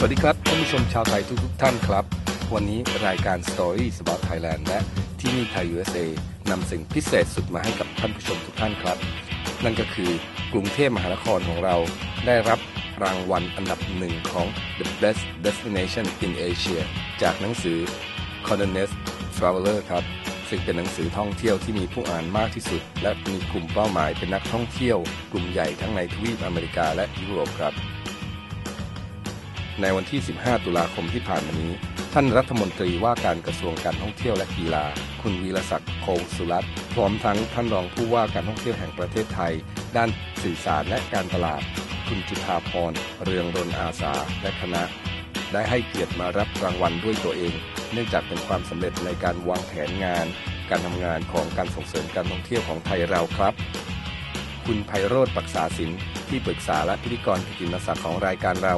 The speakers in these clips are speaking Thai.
สวัสดีครับท่านผู้ชมชาวไทยทุกๆท่านครับ วันนี้รายการ Stories about Thailand และที่นี่ไทย USA นำสิ่งพิเศษสุดมาให้กับท่านผู้ชมทุกท่านครับ นั่นก็คือกรุงเทพมหานครของเราได้รับรางวัลอันดับหนึ่งของ The Best Destination in Asia จากหนังสือ c o n d e n e s Traveler ครับ ซึ่งเป็นหนังสือท่องเที่ยวที่มีผู้อ่านมากที่สุด และมีกลุ่มเป้าหมายเป็นนักท่องเที่ยว กลุ่มใหญ่ทั้งในทวีปอเมริกาและยุโรปครับ ในวันที่ 15 ตุลาคมที่ผ่านมานี้ ท่านรัฐมนตรีว่าการกระทรวงการท่องเที่ยวและกีฬา คุณวีรศักดิ์โคงสุรัตน์พร้อมทั้งท่านรองผู้ว่าการท่องเที่ยวแห่งประเทศไทย ด้านสื่อสารและการตลาด คุณจุธาพรเรืองรนอาสาและคณะ ได้ให้เกียรติมารับรางวัลด้วยตัวเอง เนื่องจากเป็นความสำเร็จในการวางแผนงาน การทำงานของการส่งเสริมการท่องเที่ยวของไทยเราครับ คุณไพโรธปรักษาสินที่ปรึกษาและพิธีกรกินศักดิ์ของรายการเรา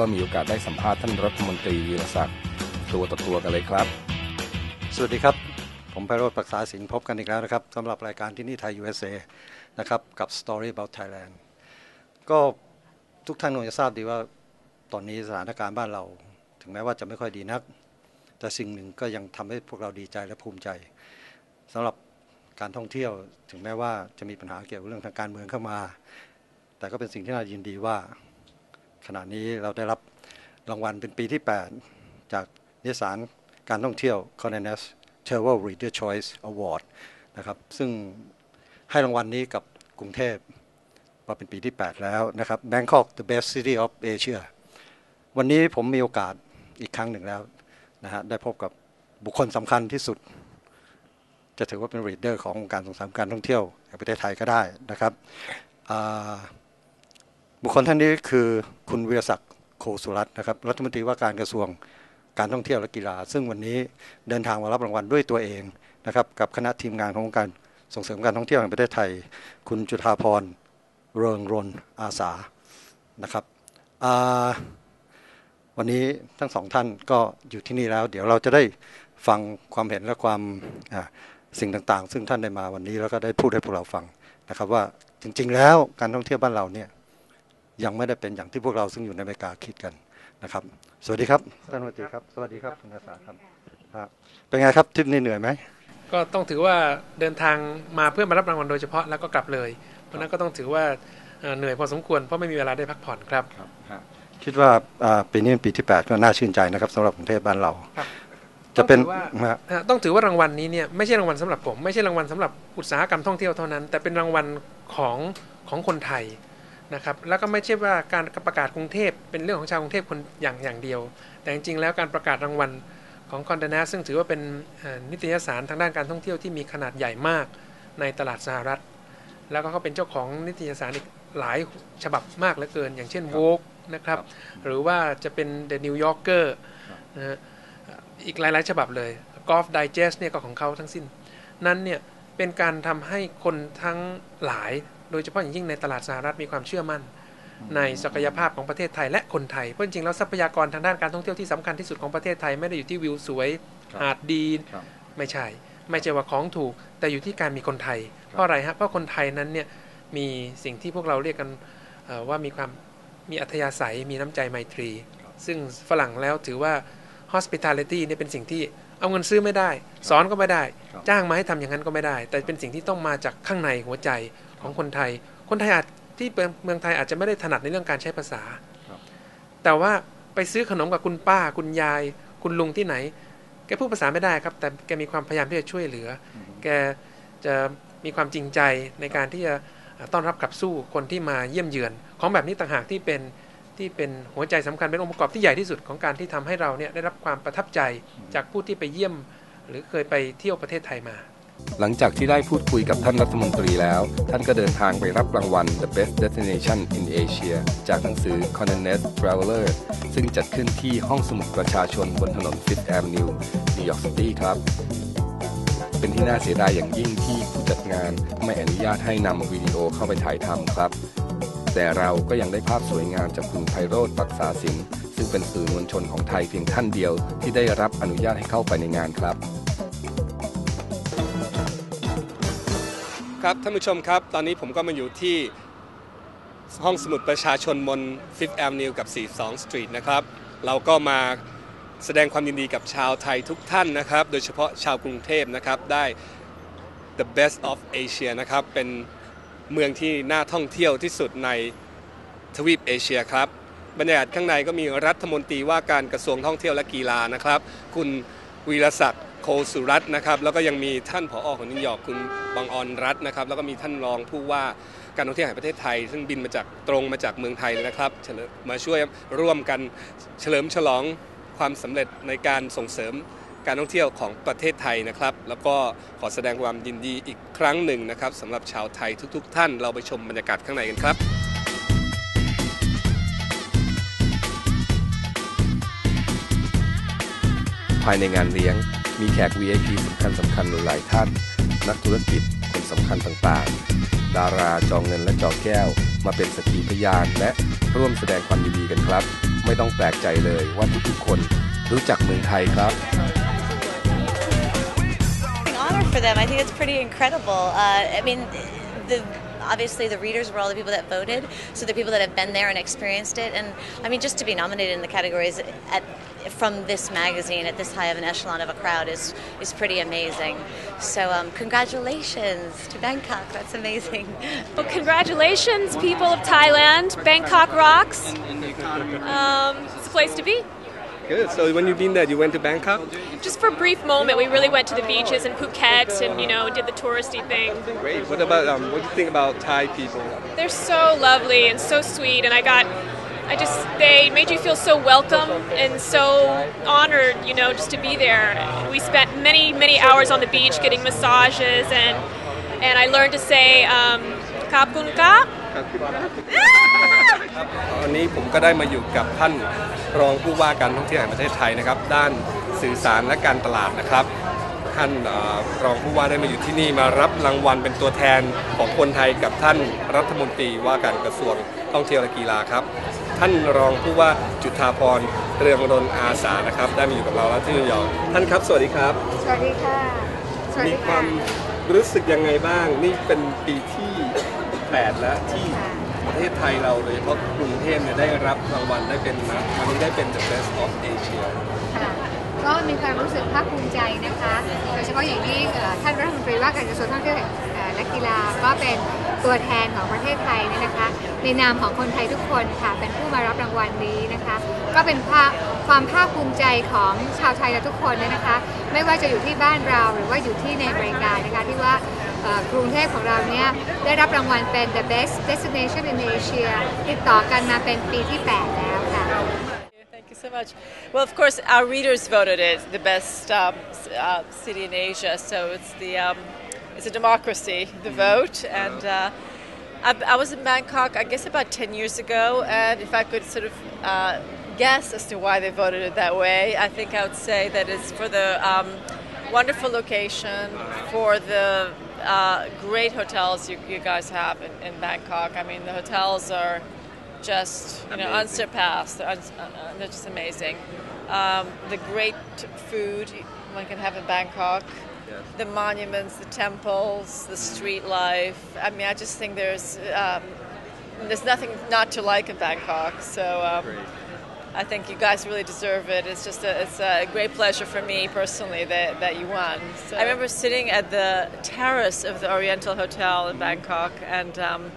ก็มีโอกาสได้สัมภาษณ์ท่านรัฐมนตรีวีรศักดิ์ตัวต่อตัวกันเลยครับ สวัสดีครับ ผมไพโรธปรักษาสินพบกันอีกแล้วนะครับสำหรับรายการที่นี่ไทย USA นะครับกับ Story about Thailand ก็ทุกท่านคงจะทราบดีว่าตอนนี้สถานการณ์บ้านเรา ถึงแม้ว่าจะไม่ค่อยดีนัก แต่สิ่งหนึ่งก็ยังทำให้พวกเราดีใจและภูมิใจสำหรับการท่องเที่ยวถึงแม้ว่าจะมีปัญหาเกี่ยวกับเรื่องทางการเมืองเข้ามา แต่ก็เป็นสิ่งที่น่ายินดีว่า ขณะนี้เราได้รับรางวัลเป็นปีที่ 8 จากนิสารการท่องเที่ยว c o n d e n a s Travel Reader Choice Award นะครับซึ่งให้รางวัลนี้กับกรุงเทพมาเป็นปีที่ 8 แล้วนะครับ Bangkok the best city of Asia วันนี้ผมมีโอกาสอีกครั้งหนึ่งแล้วนะฮะได้พบกับบุคคลสำคัญที่สุด จะถือว่าเป็น reader ขององค์การส่งเสริมการท่องเที่ยวแห่งประเทศไทยก็ได้นะครับ บุคคลท่านนี้คือคุณวีรศักดิ์โคสุรัตน์นะครับรัฐมนตรีว่าการกระทรวงการท่องเที่ยวและกีฬา ซึ่งวันนี้เดินทางมารับรางวัลด้วยตัวเองนะครับกับคณะทีมงานขององค์การส่งเสริมการท่องเที่ยวแห่งประเทศไทย คุณจุธาพรเริงรนอาสานะครับวันนี้ทั้งสองท่านก็อยู่ที่นี่แล้ว เดี๋ยวเราจะได้ฟังความเห็นและความสิ่งต่างๆ ซึ่งท่านได้มาวันนี้แล้วก็ได้พูดให้พวกเราฟังนะครับว่าจริงๆ แล้วการท่องเที่ยวบ้านเราเนี่ย ยังไม่ได้เป็นอย่างที่พวกเราซึ่งอยู่ในอเมริกาคิดกันนะครับ สวัสดีครับท่านรัฐมนตรีครับ สวัสดีครับคุณอาสาครับครับ เป็นไงครับทริปนี้เหนื่อยไหมก็ต้องถือว่าเดินทางมาเพื่อมารับรางวัลโดยเฉพาะแล้วก็กลับเลย เพราะฉะนั้นก็ต้องถือว่าเอ่อเหนื่อยพอสมควรเพราะไม่มีเวลาได้พักผ่อนครับคิดว่าอ่าปีนี้เป็นปีที่ 8 ก็น่าชื่นใจนะครับสำหรับกรุงเทพบ้านเราครับจะเป็นต้องถือว่านะฮะนะฮะต้องถือว่ารางวัลนี้เนี่ยไม่ใช่รางวัลสำหรับผม ไม่ใช่รางวัลสำหรับอุตสาหกรรมท่องเที่ยวเท่านั้น แต่เป็นรางวัลของของคนไทย นะครับแล้วก็ไม่ใช่ว่าการประกาศกรุงเทพเป็นเรื่องของชาวกรุงเทพคนอย่างอย่างเดียว แต่จริงๆแล้วการประกาศรางวัลของคอนเดน s ซึ่งถือว่าเป็นเอ่อนิตยสารทางด้านการท่องเที่ยวที่มีขนาดใหญ่มากในตลาดสหรัฐ แล้วก็เขาเป็นเจ้าของนิตยสารอีกหลายฉบับมากเหลือเกิน อย่างเช่น Vogue นะครับหรือว่าจะเป็น The New Yorker นะฮะอีกหลายๆ ฉบับเลย Golf Digest เนี่ยก็ของเขาทั้งสิ้น นั้นเนี่ยเป็นการทำให้คนทั้งหลาย โดยเฉพาะอย่างยิ่งในตลาดสหรัฐมีความเชื่อมั่น ในศักยภาพของประเทศไทยและคนไทย เพราะจริงๆแล้วทรัพยากรทางด้านการท่องเที่ยวที่สำคัญที่สุดของประเทศไทยไม่ได้อยู่ที่วิวสวยครับหาดดีครับไม่ใช่ ไม่ใช่ว่าของถูก แต่อยู่ที่การมีคนไทย เพราะอะไรฮะเพราะคนไทยนั้นเนี่ยมีสิ่งที่พวกเราเรียกกันเอ่อว่ามีความมีอัธยาศัยมีน้ำใจไมตรี ซึ่งฝรั่งแล้วถือว่า hospitality เนี่ยเป็นสิ่งที่เอาเงินซื้อไม่ได้ สอนก็ไม่ได้ครับจ้างมาให้ทำอย่างนั้นก็ไม่ได้ แต่เป็นสิ่งที่ต้องมาจากข้างในหัวใจ ของคนไทย คนไทยอาจที่เมืองไทยอาจจะไม่ได้ถนัดในเรื่องการใช้ภาษาครับแต่ว่าไปซื้อขนมกับคุณป้า คุณยาย คุณลุงที่ไหน แกพูดภาษาไม่ได้ครับ แต่แกมีความพยายามที่จะช่วยเหลือ แกจะมีความจริงใจในการที่จะต้อนรับขับสู้คนที่มาเยี่ยมเยือน ของแบบนี้ต่างหากที่เป็นที่เป็นหัวใจสำคัญเป็นองค์ประกอบที่ใหญ่ที่สุดของการที่ทำให้เราเนี่ยได้รับความประทับใจจากผู้ที่ไปเยี่ยม หรือเคยไปเที่ยวประเทศไทยมา หลังจากที่ได้พูดคุยกับท่านรัฐมนตรีแล้ว ท่านก็เดินทางไปรับรางวัล The Best Destination in Asia จากหนังสือ c o n d e n e s Traveler ซึ่งจัดขึ้นที่ห้องสมุดประชาชนบนถนน Fifth Avenue นิวยอร์กซิตี้ครับ เป็นที่น่าเสียดายอย่างยิ่งที่ผู้จัดงานไม่อนุญาตให้นำวิดีโอเข้าไปถ่ายทำครับ แต่เราก็ยังได้ภาพสวยงามจากคุณไพโรธปักษาสินซึ่งเป็นสื่อมวลชนของไทยเพียงท่านเดียวที่ได้รับอนุญาตให้เข้าไปในงานครับ ครับท่านผู้ชมครับ ตอนนี้ผมก็มาอยู่ที่ห้องสมุดประชาชนบน Fifth Avenue กับ 42 Street นะครับ เราก็มาแสดงความยินดีกับชาวไทยทุกท่านนะครับ โดยเฉพาะชาวกรุงเทพนะครับ ได้ the best of Asia นะครับ เป็นเมืองที่น่าท่องเที่ยวที่สุดในทวีปเอเชียครับ บรรยากาศข้างในก็มีรัฐมนตรีว่าการกระทรวงท่องเที่ยวและกีฬานะครับ คุณวีรศักดิ์ โคสุรัตน์นะครับแล้วก็ยังมีท่านผอของนิวยอร์กคุณบังออนรัตน์นะครับแล้วก็มีท่านรองผู้ว่าการท่องเที่ยวแห่งประเทศไทย ซึ่งบินมาจากตรงมาจากเมืองไทยเลยนะครับมมาช่วยร่วมกันเฉลิมฉลองความสำเร็จในการส่งเสริมการท่องเที่ยวของประเทศไทยนะครับ แล้วก็ขอแสดงความยินดีอีกครั้งหนึ่งนะครับสำหรับชาวไทยทุก ๆ ท่านเราไปชมบรรยากาศข้างในกันครับภายในงานเลี้ยง มีแขก VIP สำคัญสำคัญหลายท่าน นักธุรกิจคนสำคัญต่างๆ ดาราจองเงินและจอแก้ว มาเป็นสักขีพยานและร่วมแสดงความยินดีกันครับ ไม่ต้องแปลกใจเลยว่าทุกๆคนรู้จักเมืองไทยครับ for them. I think it's pretty incredible. Uh, I mean, the obviously the readers were all the people that voted, so the people that have been there and experienced it. And I mean, just to be nominated in the categories at from this magazine at this high of an echelon of a crowd is is pretty amazing. So um, congratulations to Bangkok. That's amazing. Well, congratulations, people of Thailand. Bangkok rocks. Um, it's a place to be. Good. So when you've been there, you went to Bangkok? Just for a brief moment, we really went to the beaches in Phuket and you know did the touristy thing. Great. What about um, what do you think about Thai people? They're so lovely and so sweet, and I got. I just they made you feel so welcome and so honored, you know, just to be there. We spent many many hours on the beach getting massages and and I learned to say um, "Kap kun ka." ตอนนี้ผมก็ได้มาอยู่กับท่านรองผู้ว่าการท่องเที่ยวแห่งประเทศไทยนะครับ ด้านสื่อสารและการตลาดนะครับ ท่านเอ่อรองผู้ว่าได้มาอยู่ที่นี่มารับรางวัลเป็นตัวแทนของคนไทยกับท่านรัฐมนตรีว่าการกระทรวงท่องเที่ยวและกีฬาครับ ท่านรองผู้ว่าจุฑาพรเรืองรนอาสานะครับ ได้มาอยู่กับเราแล้วที่นิวยอร์กท่านครับสวัสดีครับ สวัสดีค่ะสวัสมีดีควาค่ะมรู้สึกยังไงบ้าง นี่เป็นปีที่ 8 แล้วที่ ประเทศไทยเราโดยเฉพาะกรุงเทพเนี่ยได้รับรางวัลได้เป็นนะวันนี้ได้เป็น the best of Asia ค่ะก็มีความรู้สึกภาคภูมิใจนะคะโดยเฉพาะอย่างยิ่งท่านรัฐมนตรีว่าการกระทรวงท่องเที่ยวและกีฬาก็เป็นตัวแทนของประเทศไทยเนี่ยนะคะในนามของคนไทยทุกคนค่ะเป็นผู้มารับรางวัลนี้นะคะ ก็เป็นภาคความภาคภูมิใจของชาวไทยและทุกคนเนี่ยนะคะ ไม่ว่าจะอยู่ที่บ้านเราหรือว่าอยู่ที่ในอเมริกานะคะที่ว่า กรุงเทพของเราเนี่ยได้รับรางวัลเป็น the best destination in Asia ติดต่อกันมาเป็นปีที่ 8 แล้วค่ะ Thank you so much. Well, of course, our readers voted it the best um, s- uh, city in Asia, so it's the um, it's a democracy, the vote. And uh, I, I was in Bangkok, I guess, about ten years ago, and if I could sort of uh, guess as to why they voted it that way, I think I would say that it's for the um, wonderful location, for the uh, great hotels you, you guys have in, in Bangkok. I mean, the hotels are just you know unsurpassed. They're, uns- uh, they're just amazing. Um, the great food one can have in Bangkok, Yes. the monuments, the temples, the street life. I mean, I just think there's um, there's nothing not to like in Bangkok. So. Um, Great. I think you guys really deserve it. It's just a, it's a great pleasure for me personally that, that you won. So. I remember sitting at the terrace of the Oriental Hotel in Bangkok, and um,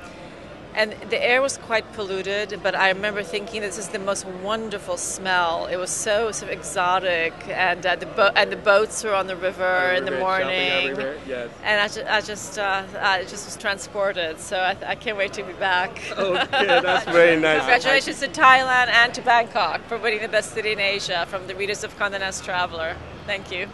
and the air was quite polluted. But I remember thinking this is the most wonderful smell. It was so sort of exotic, and uh, the bo- and the boats were on the river in the morning. yes. And I just, I just, uh, I just was transported. So I, I can't wait to be back. Okay, that's very nice. Congratulations to Thailand and to Bangkok for winning the best city in Asia from the readers of Condé Nast Traveler. Thank you.